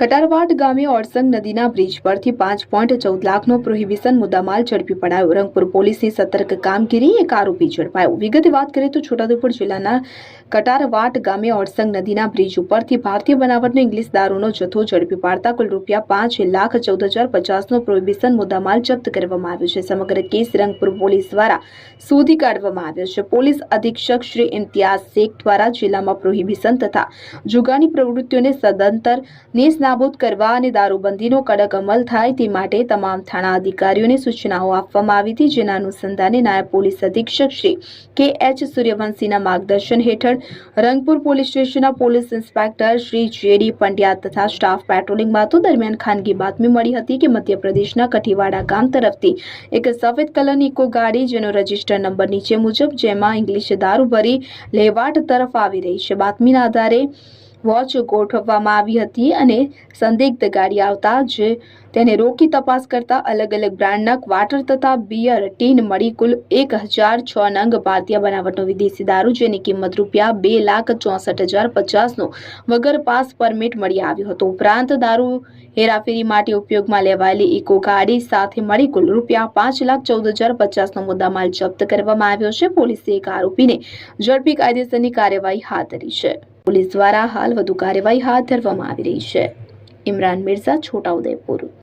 કટારવાડ ગામે ઓરસંગ નદીના બ્રિજ પરથી પાંચ પોઈન્ટ ચૌદ લાખનો પ્રોહિબિશન મુદ્દામાલ ઝડપી પડાયો. રંગપુર પોલીસની સતર્ક કામગીરી, એક આરોપી ઝડપાયો. વિગતે વાત કરીએ તો છોટાઉદેપુર જિલ્લાના કટારવાટ ગામે ઓરસંગ નદીના બ્રિજ ઉપરથી ભારતીય બનાવટનો ઇંગ્લિશ દારૂનો જથ્થો ઝડપી પાડતા કુલ રૂપિયા પાંચ લાખ ચૌદ હજાર પચાસનો પ્રોહિબિશન મુદ્દામાલ જપ્ત કરવામાં આવ્યો છે. સમગ્ર કેસ રંગપુર પોલીસ દ્વારા શોધી કાઢવામાં આવ્યો છે. પોલીસ અધિક્ષક શ્રી ઇમ્તિયાઝ શેખ દ્વારા જિલ્લામાં પ્રોહિબિશન તથા જુગાની પ્રવૃત્તિઓને સદંતર નેસ્તનાબૂદ કરવા અને દારૂબંધીનો કડક અમલ થાય તે માટે તમામ થાણા અધિકારીઓને સૂચનાઓ આપવામાં આવી હતી, જેના અનુસંધાને નાયબ પોલીસ અધિક્ષક શ્રી કે એચ સૂર્યવંશીના માર્ગદર્શન હેઠળ રંગપુર પોલીસ સ્ટેશનના police inspector Shri JD Pandya તથા સ્ટાફ પેટ્રોલિંગમાં હતો દરમિયાન ખાનગી બાતમી મળી હતી કે મધ્યપ્રદેશના કઠીવાડા ગામ તરફથી એક સફેદ કલરની ઇકો ગાડી, જેનો રજિસ્ટર નંબર નીચે મુજબ, જેમાં ઇંગ્લિશ દારૂ ભરી લેવાટ તરફ આવી રહી છે. બાતમીના આધારે વોચ ગોઠવવામાં આવી હતી અને સંદિગ્ધ ગાડી આવતા જ તેને રોકી તપાસ કરતા અલગ અલગ બ્રાન્ડના ક્વાર્ટર તથા બિયર ટીન મળી કુલ એક હજાર છ નંગ ભારતીય બનાવટનો વિદેશી દારૂ જેની કિંમત રૂપિયા બે લાખ ચોસઠ હજાર પચાસનો વગર પાસ પરમિટ મળી આવ્યો હતો. ઉપરાંત દારૂ હેરાફેરી માટે ઉપયોગમાં લેવાયેલી ઇકો ગાડી સાથે મળી કુલ રૂપિયા પાંચ લાખ ચૌદ હજાર પચાસનો મુદ્દામાલ જપ્ત કરવામાં આવ્યો છે. પોલીસે એક આરોપીને ઝડપી કાયદેસરની કાર્યવાહી હાથ ધરી છે. પોલીસ દ્વારા હાલ વધુ કાર્યવાહી હાથ ધરવામાં આવી રહી છે. ઇમરાન મિર્ઝા છોટાઉદેપુર